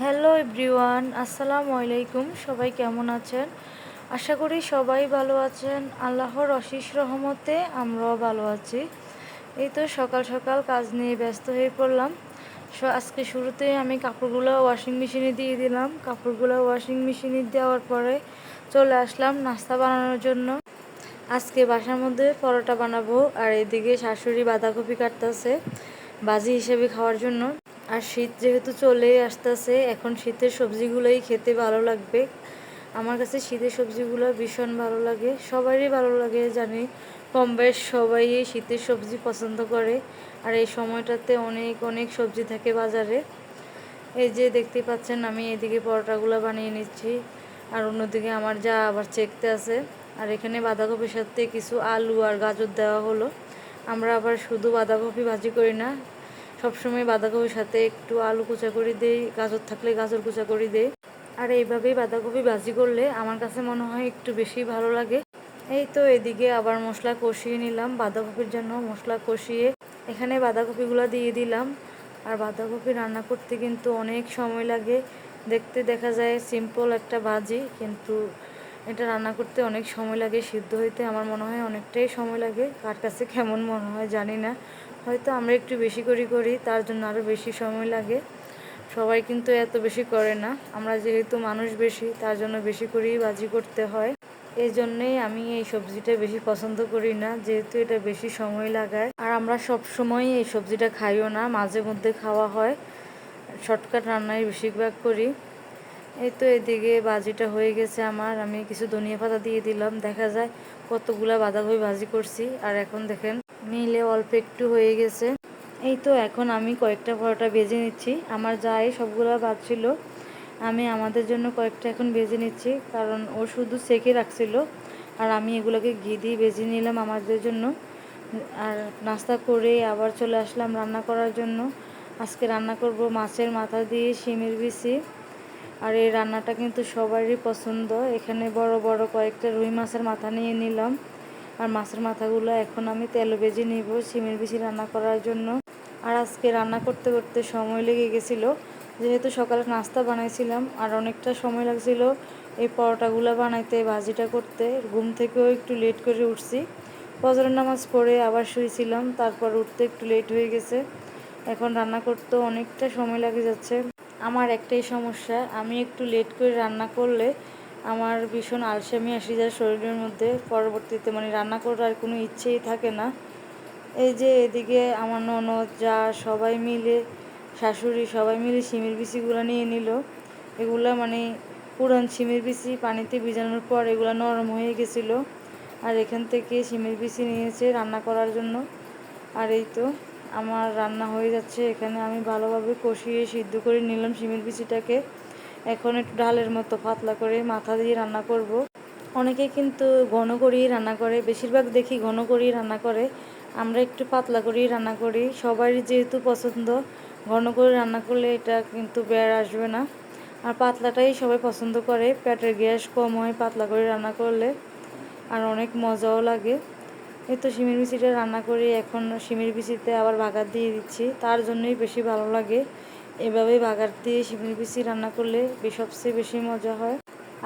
Hello everyone, আসসালামু আলাইকুম। সবাই কেমন আছেন? আশা করি সবাই ভালো আছেন। আল্লাহর অশিস রহমতে আমরাও ভালো আছি। এই তো সকাল সকাল কাজ নিয়ে ব্যস্ত হয়ে পড়লাম। আজকে শুরুতেই আমি কাপড়গুলো ওয়াশিং মেশিনে দিয়ে দিলাম। কাপড়গুলো ওয়াশিং মেশিনে দেওয়ার পরে চলে আসলাম নাস্তা বানানোর জন্য। আজকে বাসার মধ্যে পরোটা বানাবো। আর এদিকে শাশুড়ি বাঁধাকপি কাটতেছে, বাজি হিসেবে খাওয়ার জন্য। আর শীত যেহেতু চলেই আসতেছে, এখন শীতের সবজিগুলোই খেতে ভালো লাগবে। আমার কাছে শীতের সবজিগুলো ভীষণ ভালো লাগে, সবারই ভালো লাগে জানি, কম বেশ সবাই শীতের সবজি পছন্দ করে। আর এই সময়টাতে অনেক অনেক সবজি থাকে বাজারে। এই যে দেখতে পাচ্ছেন, আমি এদিকে পরোটাগুলো বানিয়ে নিচ্ছি। আর অন্যদিকে আমার যা আবার চেকতে আছে। আর এখানে বাঁধাকপির সাথে কিছু আলু আর গাজর দেওয়া হলো। আমরা আবার শুধু বাঁধাকপি ভাজি করি না সবসময় বাঁধাকপির সাথে একটু আলু কুচা করে দেই, গাজর থাকলে গাজর কুচা করে দেই। আর এইভাবেই বাঁধাকপি ভাজি করলে আমার কাছে মনে হয় একটু বেশি ভালো লাগে। এই তো এদিকে আবার মশলা কষিয়ে নিলাম। বাঁধাকপির জন্য মশলা কষিয়ে এখানে বাঁধাকপিগুলো দিয়ে দিলাম। আর বাঁধাকপি রান্না করতে কিন্তু অনেক সময় লাগে। দেখতে দেখা যায় সিম্পল একটা ভাজি, কিন্তু এটা রান্না করতে অনেক সময় লাগে, সিদ্ধ হইতে আমার মনে হয় অনেকটাই সময় লাগে। কার কাছে কেমন মনে হয় জানি না। হয়তো আমরা একটু বেশি করি করি, তার জন্য আরও বেশি সময় লাগে। সবাই কিন্তু এত বেশি করে না। আমরা যেহেতু মানুষ বেশি, তার জন্য বেশি করেই বাজি করতে হয়। এই জন্যেই আমি এই সবজিটা বেশি পছন্দ করি না, যেহেতু এটা বেশি সময় লাগায়। আর আমরা সব সময় এই সবজিটা খাইও না, মাঝে মধ্যে খাওয়া হয়। শর্টকাট রান্নাই বেশিরভাগ করি। এই তো এদিকে ভাজিটা হয়ে গেছে আমার। আমি কিছু ধনিয়া পাতা দিয়ে দিলাম। দেখা যায় কতগুলা বাঁধাকপি ভাজি করছি। আর এখন দেখেন, মিলে অল্প একটু হয়ে গেছে। এই তো এখন আমি কয়েকটা পরোটা ভেজে নিচ্ছি। আমার যাই সবগুলো বাজছিল আমি আমাদের জন্য কয়েকটা এখন ভেজে নিচ্ছি। কারণ ও শুধু সেকে রাখছিল। আর আমি এগুলোকে ঘি দিয়ে ভেজে নিলাম আমাদের জন্য। আর নাস্তা করে আবার চলে আসলাম রান্না করার জন্য। আজকে রান্না করব মাছের মাথা দিয়ে শিমের বিচি। আর এই রান্নাটা কিন্তু সবারই পছন্দ। এখানে বড় বড় কয়েকটা রুই মাছের মাথা নিয়ে নিলাম। আর মাছের মাথাগুলো এখন আমি তেল ভেজে নিব শিমের বিচি রান্না করার জন্য। আর আজকে রান্না করতে করতে সময় লেগে গেছিল। যেহেতু সকালে নাস্তা বানাইছিলাম আর অনেকটা সময় লাগছিল এই পরোটাগুলো বানাইতে, ভাজিটা করতে, ঘুম থেকেও একটু লেট করে উঠছি। ফজরের নামাজ পড়ে আবার শুয়েছিলাম তারপর উঠতে একটু লেট হয়ে গেছে। এখন রান্না করতেও অনেকটা সময় লাগে যাচ্ছে। আমার একটাই সমস্যা, আমি একটু লেট করে রান্না করলে আমার ভীষণ আলসেমি আসি যায় শরীরের মধ্যে। পরবর্তীতে মানে রান্না করার কোনো ইচ্ছেই থাকে না। এই যে এদিকে আমার ননদ, যা সবাই মিলে, শাশুড়ি সবাই মিলে শিমের বিচিগুলো নিয়ে নিল। এগুলো মানে পুরান শিমের বিচি পানিতে ভিজানোর পর এগুলো নরম হয়ে গেছিল। আর এখান থেকে শিমের বিচি নিয়েছে রান্না করার জন্য। আর এই তো আমার রান্না হয়ে যাচ্ছে। এখানে আমি ভালোভাবে কষিয়ে সিদ্ধ করে নিলাম শিমের বিচিটাকে। এখন একটু ডালের মতো পাতলা করে মাথা দিয়ে রান্না করব। অনেকে কিন্তু ঘন করেই রান্না করে, বেশিরভাগ দেখি ঘন করেই রান্না করে। আমরা একটু পাতলা করেই রান্না করি। সবারই যেহেতু পছন্দ, ঘন করে রান্না করলে এটা কিন্তু বের আসবে না। আর পাতলাটাই সবাই পছন্দ করে। পেটের গ্যাস কম হয় পাতলা করে রান্না করলে। আর অনেক মজাও লাগে। এই তো শিমের বিচিটা রান্না করে, এখন শিমের বিচিতে আবার বাগার দিয়ে দিচ্ছি। তার জন্যই বেশি ভালো লাগে। এভাবে বাগার দিয়ে শিমের বিচি রান্না করলে সবচেয়ে বেশি মজা হয়।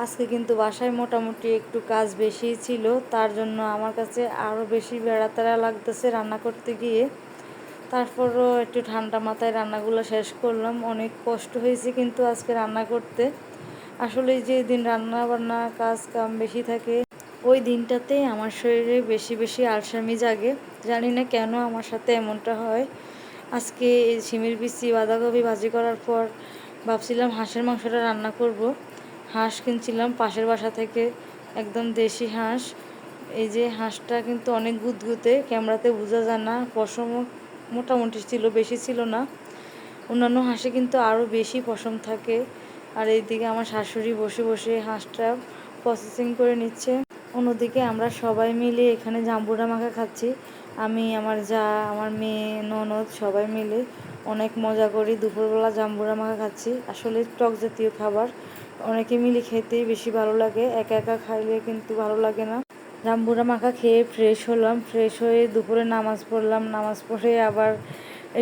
আজকে কিন্তু বাসায় মোটামুটি একটু কাজ বেশি ছিল, তার জন্য আমার কাছে আরও বেশি বেড়াতেরা লাগতেছে রান্না করতে গিয়ে। তারপরও একটু ঠান্ডা মাথায় রান্নাগুলো শেষ করলাম। অনেক কষ্ট হয়েছে কিন্তু আজকে রান্না করতে। আসলে যে দিন রান্না বান্না কাজ কাম বেশি থাকে ওই দিনটাতে আমার শরীরে বেশি বেশি আলসামি জাগে। জানি না কেন আমার সাথে এমনটা হয়। আজকে শিমের বিচি, বাঁধাকপি ভাজি করার পর ভাবছিলাম হাঁসের মাংসটা রান্না করব। হাঁস কিনছিলাম পাশের বাসা থেকে, একদম দেশি হাঁস। এই যে হাঁসটা কিন্তু অনেক গুদগুতে ক্যামেরাতে বোঝা যায় না, পশমও মোটামুটি ছিল, বেশি ছিল না। অন্যান্য হাঁসে কিন্তু আরও বেশি পশম থাকে। আর এইদিকে আমার শাশুড়ি বসে বসে হাঁসটা প্রসেসিং করে নিচ্ছে। অন্যদিকে আমরা সবাই মিলে এখানে জাম্বুরা মাখা খাচ্ছি। আমি, আমার যা, আমার মেয়ে, ননদ সবাই মিলে অনেক মজা করি। দুপুরবেলা জাম্বুরা মাখা খাচ্ছি। আসলে টক জাতীয় খাবার। অনেকে মিলে খেতেই বেশি ভালো লাগে। একা একা খাইলে কিন্তু ভালো লাগে না। জাম্বুরা মাখা খেয়ে ফ্রেশ হলাম। ফ্রেশ হয়ে দুপুরে নামাজ পড়লাম। নামাজ পড়ে আবার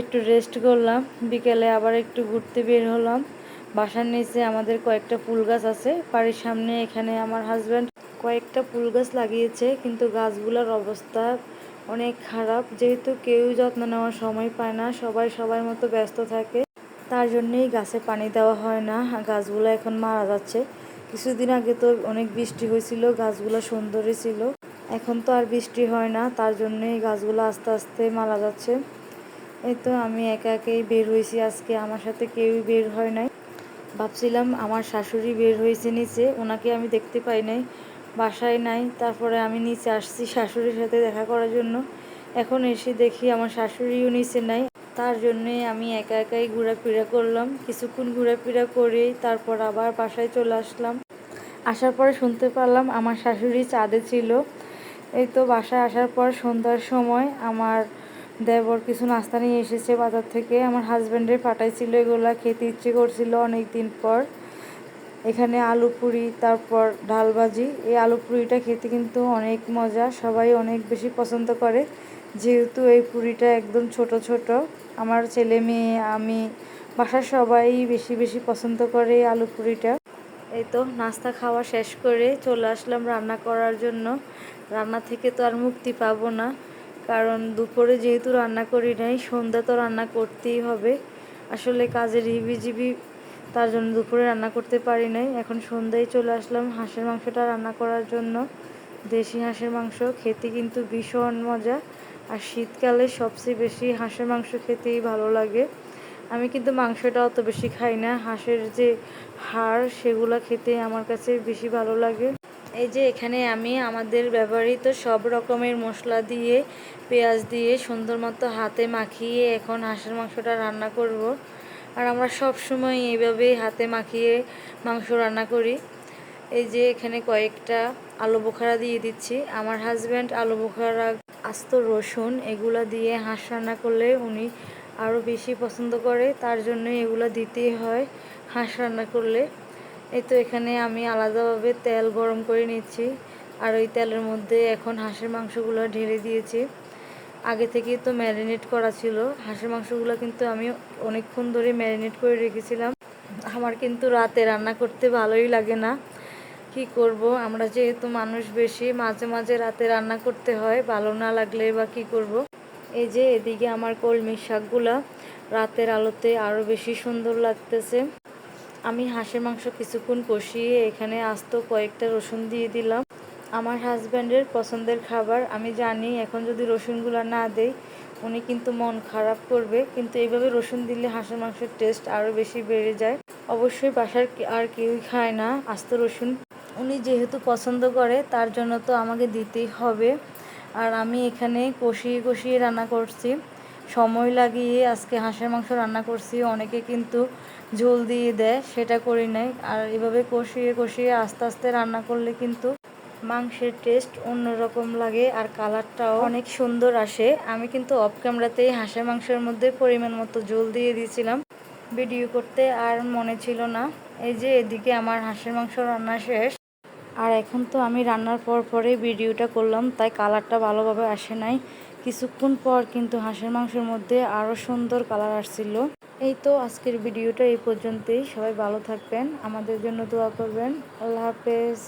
একটু রেস্ট করলাম। বিকেলে আবার একটু ঘুরতে বের হলাম। বাসার নিচে আমাদের কয়েকটা ফুল গাছ আছে। বাড়ির সামনে এখানে আমার হাজব্যান্ড কয়েকটা ফুল গাছ লাগিয়েছে, কিন্তু গাছগুলোর অবস্থা অনেক খারাপ। যেহেতু কেউ যত্ন নেওয়ার সময় পায় না, সবাই সবার মতো ব্যস্ত থাকে। তার জন্যেই গাছে পানি দেওয়া হয় না গাছগুলো এখন মারা যাচ্ছে। কিছুদিন আগে তো অনেক বৃষ্টি হয়েছিল, গাছগুলো সুন্দরই ছিল। এখন তো আর বৃষ্টি হয় না, তার জন্যই গাছগুলো আস্তে আস্তে মারা যাচ্ছে। এই তো আমি একা একাই বের হয়েছি, আজকে আমার সাথে কেউই বের হয় নাই। ভাবছিলাম আমার শাশুড়ি বের হয়েছে নিচে, ওনাকে আমি দেখতে পাই নাই। বাসায় নাই, তারপরে আমি নিচে আসছি শাশুড়ির সাথে দেখা করার জন্য। এখন এসে দেখি আমার শাশুড়িও নিচে নাই, তার জন্যে আমি একা একাই ঘোরাফেরা করলাম। কিছুক্ষণ ঘোরাফেরা করেই তারপর আবার বাসায় চলে আসলাম। আসার পরে শুনতে পারলাম আমার শাশুড়ি চাঁদে ছিল। এই তো বাসায় আসার পর সন্ধ্যার সময় আমার দেবর কিছু নাস্তা নিয়ে এসেছে বাজার থেকে। আমার হাজব্যান্ডের পাঠাইছিল এগুলা, খেতে ইচ্ছে করছিল অনেক দিন পর। এখানে আলু পুরি, তারপর ডাল ভাজি। এই আলু পুরিটা খেতে কিন্তু অনেক মজা, সবাই অনেক বেশি পছন্দ করে। যেহেতু এই পুরিটা একদম ছোট ছোট, আমার ছেলে মেয়ে, আমি, বাসার সবাই বেশি বেশি পছন্দ করে এই আলু পুরিটা। এই তো নাস্তা খাওয়া শেষ করে চলে আসলাম রান্না করার জন্য। রান্না থেকে তো আর মুক্তি পাবো না, কারণ দুপুরে যেহেতু রান্না করি নাই, সন্ধ্যা তো রান্না করতেই হবে। আসলে কাজের হিবিজিবি তার জন্য দুপুরে রান্না করতে পারি নাই। এখন সন্ধ্যায় চলে আসলাম হাঁসের মাংসটা রান্না করার জন্য। দেশি হাঁসের মাংস, খেতে কিন্তু ভীষণ মজা। আর শীতকালে সবচেয়ে বেশি হাঁসের মাংস খেতেই ভালো লাগে। আমি কিন্তু মাংসটা অত বেশি খাই না। হাঁসের যে হাড়, সেগুলো খেতে আমার কাছে বেশি ভালো লাগে। এই যে এখানে আমি আমাদের ব্যবহৃত সব রকমের মশলা দিয়ে, পেঁয়াজ দিয়ে সুন্দর মতো হাতে মাখিয়ে এখন হাঁসের মাংসটা রান্না করব। আর আমরা সব সময় এইভাবেই হাতে মাখিয়ে মাংস রান্না করি। এই যে এখানে কয়েকটা আলু বোখারা দিয়ে দিচ্ছি। আমার হাজব্যান্ড আলু বোখারা, আস্ত, রসুন এগুলো দিয়ে হাঁস রান্না করলে উনি আরও বেশি পছন্দ করে। তার জন্য এগুলো দিতেই হয় হাঁস রান্না করলে। এই তো এখানে আমি আলাদাভাবে তেল গরম করে নিচ্ছি। আর ওই তেলের মধ্যে এখন হাঁসের মাংসগুলো ঢেলে দিয়েছি। আগে থেকেই তো ম্যারিনেট করা ছিল। হাঁসের মাংসগুলো কিন্তু আমি অনেকক্ষণ ধরে ম্যারিনেট করে রেখেছিলাম। আমার কিন্তু রাতে রান্না করতে ভালোই লাগে না। কি করব? আমরা যেহেতু মানুষ বেশি, মাঝে মাঝে রাতে রান্না করতে হয়। ভালো না লাগলে বা কি করব। এই যে এদিকে আমার কলমি শাকগুলা রাতের আলোতে আরও বেশি সুন্দর লাগতেছে। আমি হাঁসের মাংস কিছুক্ষণ কষিয়ে এখানে আস্ত কয়েকটা রসুন দিয়ে দিলাম। আমার হাজব্যান্ডের পছন্দের খাবার, আমি জানি এখন যদি রসুনগুলো না দেই, উনি কিন্তু মন খারাপ করবে, কিন্তু এইভাবে রসুন দিলে হাঁসের মাংসের টেস্ট আরও বেশি বেড়ে যায়। অবশ্যই বাসার আর কেউই খায় না আস্ত রসুন। উনি যেহেতু পছন্দ করে, তার জন্য তো আমাকে দিতেই হবে। আর আমি এখানে কষিয়ে কষিয়ে রান্না করছি। সময় লাগিয়ে আজকে হাঁসের মাংস রান্না করছি, অনেকে কিন্তু ঝোল দিয়ে দেয়, সেটা করি নাই। আর এভাবে কষিয়ে কষিয়ে আস্তে আস্তে রান্না করলে কিন্তু মাংসের টেস্ট অন্যরকম লাগে আর কালারটাও অনেক সুন্দর আসে। আমি কিন্তু অফ ক্যামেরাতেই হাঁসের মাংসের মধ্যে পরিমাণ মতো জল দিয়ে দিয়েছিলাম। ভিডিও করতে আর মনে ছিল না। এই যে এদিকে আমার হাঁসের মাংস রান্না শেষ। আর এখন তো আমি রান্নার পর পরে ভিডিওটা করলাম, তাই কালারটা ভালোভাবে আসে নাই। কিছুক্ষণ পর কিন্তু হাঁসের মাংসের মধ্যে আরও সুন্দর কালার আসছিল। এই তো আজকের ভিডিওটা এই পর্যন্তই। সবাই ভালো থাকবেন, আমাদের জন্য দোয়া করবেন। আল্লাহ হাফেজ।